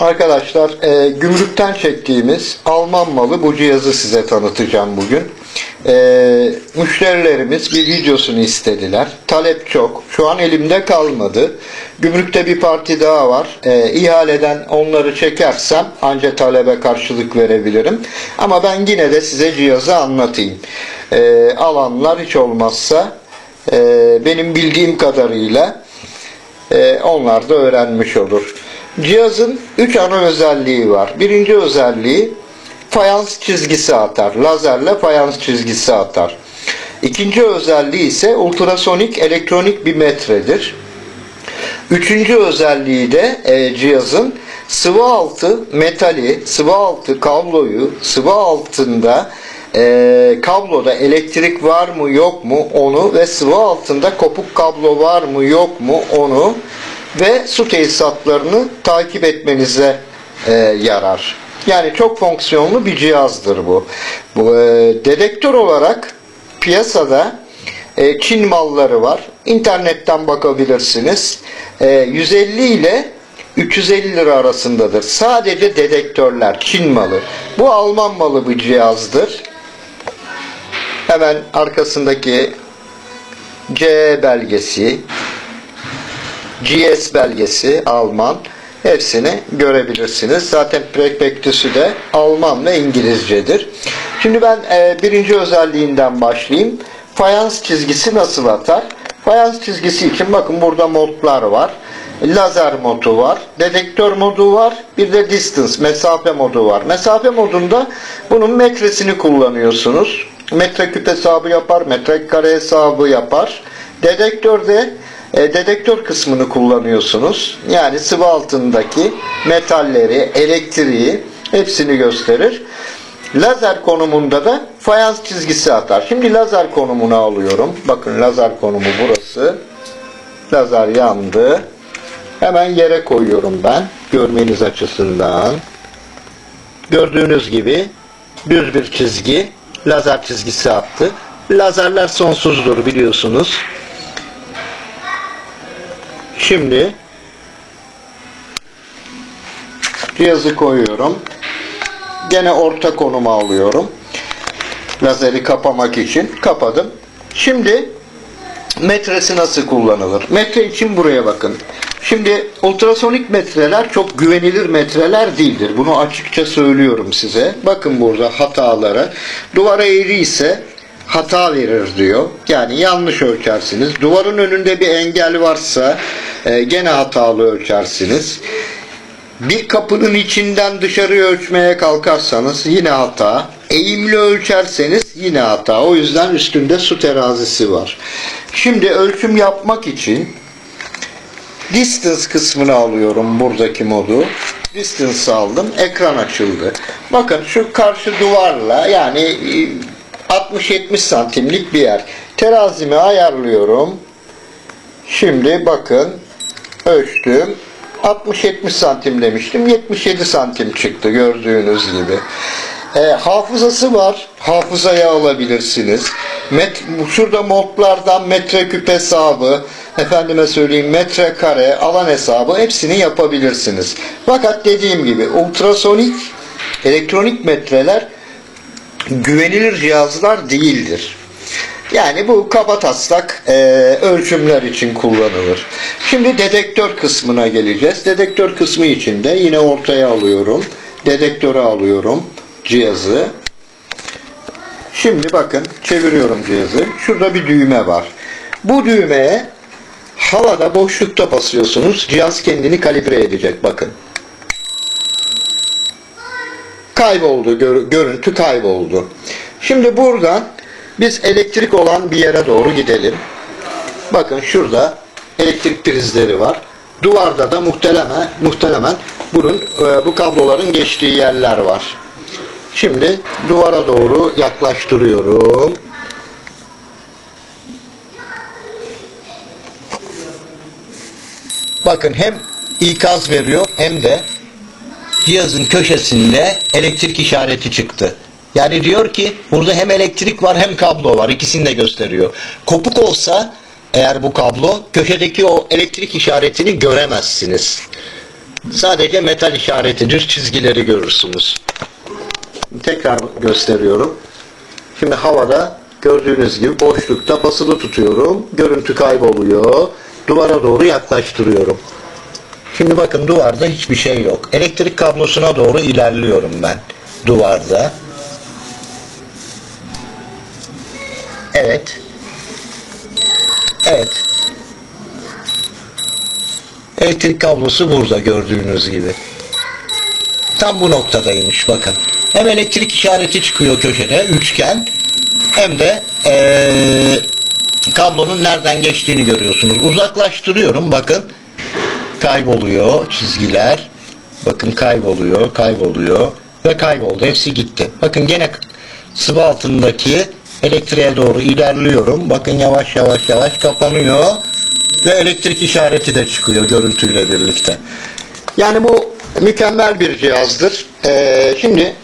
Arkadaşlar e, gümrükten çektiğimiz Alman malı bu cihazı size tanıtacağım bugün. E, müşterilerimiz bir videosunu istediler. Talep çok. Şu an elimde kalmadı. Gümrükte bir parti daha var. E, ihaleden onları çekersem ancak talebe karşılık verebilirim. Ama ben yine de size cihazı anlatayım. E, alanlar hiç olmazsa e, benim bildiğim kadarıyla e, onlar da öğrenmiş olur. Cihazın 3 ana özelliği var. Birinci özelliği fayans çizgisi atar. Lazerle fayans çizgisi atar. İkinci özelliği ise ultrasonik elektronik bir metredir. Üçüncü özelliği de e, cihazın sıvı altı metali, sıvı altı kabloyu, sıvı altında e, kabloda elektrik var mı yok mu onu ve sıvı altında kopuk kablo var mı yok mu onu ve su tesisatlarını takip etmenize e, yarar. Yani çok fonksiyonlu bir cihazdır bu. Bu e, dedektör olarak piyasada e, Çin malları var. İnternetten bakabilirsiniz. E, 150 ile 350 lira arasındadır. Sadece dedektörler Çin malı. Bu Alman malı bir cihazdır. Hemen arkasındaki C belgesi, GS belgesi Alman. Hepsini görebilirsiniz. Zaten prospektüsü de Alman ve İngilizcedir. Şimdi ben e, birinci özelliğinden başlayayım. Fayans çizgisi nasıl atar? Fayans çizgisi için bakın burada modlar var. Lazer modu var, dedektör modu var, bir de distance, mesafe modu var. Mesafe modunda bunun metresini kullanıyorsunuz. Metreküp hesabı yapar, metrekare hesabı yapar. Dedektörde e, dedektör kısmını kullanıyorsunuz. Yani sıvı altındaki metalleri, elektriği hepsini gösterir. Lazer konumunda da fayans çizgisi atar. Şimdi lazer konumunu alıyorum. Bakın lazer konumu burası. Lazer yandı. Hemen yere koyuyorum ben. Görmeniz açısından. Gördüğünüz gibi düz bir çizgi. Lazer çizgisi attı. Lazerler sonsuzdur biliyorsunuz. Şimdi cihazı koyuyorum. Gene orta konuma alıyorum. Lazeri kapamak için kapadım. Şimdi metresi nasıl kullanılır? Metre için buraya bakın. Şimdi ultrasonik metreler çok güvenilir metreler değildir. Bunu açıkça söylüyorum size. Bakın burada hataları. Duvara eğri ise hata verir diyor. Yani yanlış ölçersiniz. Duvarın önünde bir engel varsa e, gene hatalı ölçersiniz. Bir kapının içinden dışarı ölçmeye kalkarsanız yine hata. Eğimli ölçerseniz yine hata. O yüzden üstünde su terazisi var. Şimdi ölçüm yapmak için distance kısmını alıyorum buradaki modu. Distance aldım. Ekran açıldı. Bakın şu karşı duvarla yani e, 60-70 santimlik bir yer. Terazimi ayarlıyorum. Şimdi bakın ölçtüm. 60-70 santim demiştim. 77 santim çıktı gördüğünüz gibi. E, hafızası var. Hafızaya alabilirsiniz. Met, şurada modlardan metreküp hesabı, efendime söyleyeyim metrekare, alan hesabı hepsini yapabilirsiniz. Fakat dediğim gibi ultrasonik elektronik metreler güvenilir cihazlar değildir. Yani bu kaba taslak e, ölçümler için kullanılır. Şimdi dedektör kısmına geleceğiz. Dedektör kısmı için de yine ortaya alıyorum. Dedektörü alıyorum cihazı. Şimdi bakın çeviriyorum cihazı. Şurada bir düğme var. Bu düğmeye havada boşlukta basıyorsunuz. Cihaz kendini kalibre edecek bakın. Kayboldu. gör- görüntü kayboldu. Şimdi buradan biz elektrik olan bir yere doğru gidelim. Bakın şurada elektrik prizleri var. Duvarda da muhtemelen, muhtemelen bunun e, bu kabloların geçtiği yerler var. Şimdi duvara doğru yaklaştırıyorum. Bakın hem ikaz veriyor hem de cihazın köşesinde elektrik işareti çıktı. Yani diyor ki burada hem elektrik var hem kablo var. İkisini de gösteriyor. Kopuk olsa eğer bu kablo köşedeki o elektrik işaretini göremezsiniz. Sadece metal işaretidir. Çizgileri görürsünüz. Tekrar gösteriyorum. Şimdi havada gördüğünüz gibi boşlukta basılı tutuyorum. Görüntü kayboluyor. Duvara doğru yaklaştırıyorum. Şimdi bakın duvarda hiçbir şey yok. Elektrik kablosuna doğru ilerliyorum ben. Duvarda. Evet. Evet. Elektrik kablosu burada gördüğünüz gibi. Tam bu noktadaymış bakın. Hem elektrik işareti çıkıyor köşede üçgen hem de eee, kablonun nereden geçtiğini görüyorsunuz. Uzaklaştırıyorum bakın kayboluyor çizgiler. Bakın kayboluyor, kayboluyor ve kayboldu. Hepsi gitti. Bakın gene sıvı altındaki elektriğe doğru ilerliyorum. Bakın yavaş yavaş yavaş kapanıyor ve elektrik işareti de çıkıyor görüntüyle birlikte. Yani bu mükemmel bir cihazdır. Ee, şimdi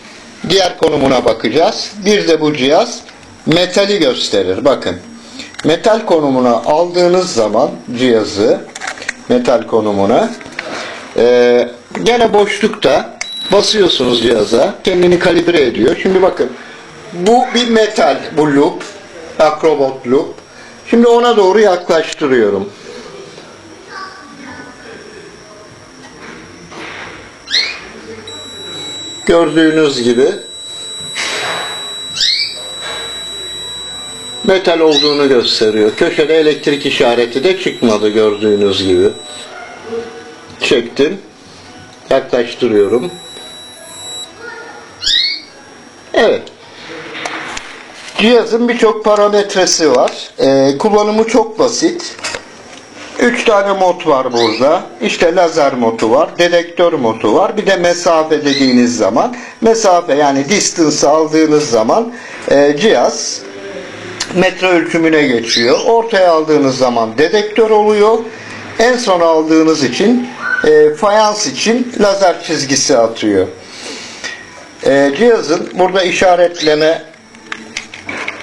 diğer konumuna bakacağız. Bir de bu cihaz metali gösterir. Bakın metal konumuna aldığınız zaman cihazı metal konumuna ee, gene boşlukta basıyorsunuz cihaza kendini kalibre ediyor. Şimdi bakın bu bir metal bu loop Acrobot loop. Şimdi ona doğru yaklaştırıyorum. Gördüğünüz gibi metal olduğunu gösteriyor. Köşede elektrik işareti de çıkmadı gördüğünüz gibi. Çektim. Yaklaştırıyorum. Evet. Cihazın birçok parametresi var. Ee, kullanımı çok basit. 3 tane mod var burada. İşte lazer modu var, dedektör modu var. Bir de mesafe dediğiniz zaman, mesafe yani distance aldığınız zaman e, cihaz metre ölçümüne geçiyor. Ortaya aldığınız zaman dedektör oluyor. En son aldığınız için e, fayans için lazer çizgisi atıyor. E, cihazın burada işaretleme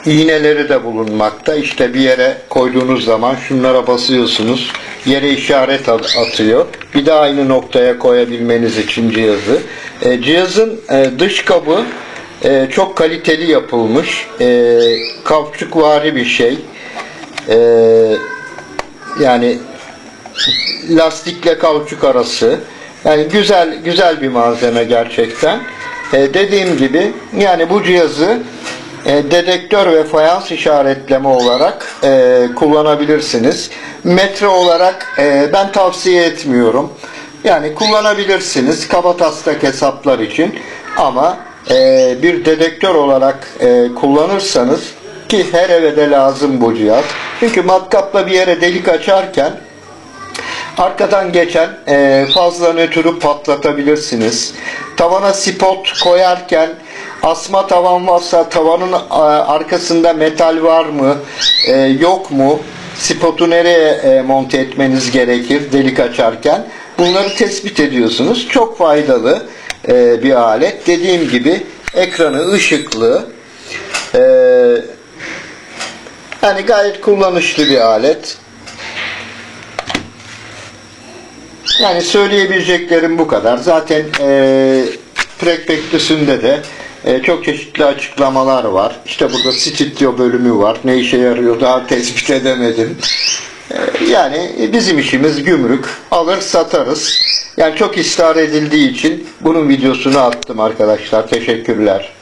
iğneleri de bulunmakta. İşte bir yere koyduğunuz zaman şunlara basıyorsunuz. Yere işaret at- atıyor. Bir de aynı noktaya koyabilmeniz için cihazı. E, cihazın e, dış kabı e, çok kaliteli yapılmış. E, kauçukvari bir şey. E, yani lastikle kauçuk arası. Yani güzel güzel bir malzeme gerçekten. E, dediğim gibi yani bu cihazı e, dedektör ve fayans işaretleme olarak e, kullanabilirsiniz. Metre olarak e, ben tavsiye etmiyorum. Yani kullanabilirsiniz kabataslak hesaplar için ama e, bir dedektör olarak e, kullanırsanız ki her eve de lazım bu cihaz. Çünkü matkapla bir yere delik açarken Arkadan geçen e, fazla nötrü patlatabilirsiniz. Tavana spot koyarken asma tavan varsa tavanın e, arkasında metal var mı e, yok mu spotu nereye e, monte etmeniz gerekir delik açarken bunları tespit ediyorsunuz. Çok faydalı bir alet. Dediğim gibi ekranı ışıklı yani gayet kullanışlı bir alet. Yani söyleyebileceklerim bu kadar. Zaten e, prospektüsünde de e, çok çeşitli açıklamalar var. İşte burada stüdyo bölümü var. Ne işe yarıyor daha tespit edemedim. E, yani bizim işimiz gümrük. Alır satarız. Yani çok ısrar edildiği için bunun videosunu attım arkadaşlar. Teşekkürler.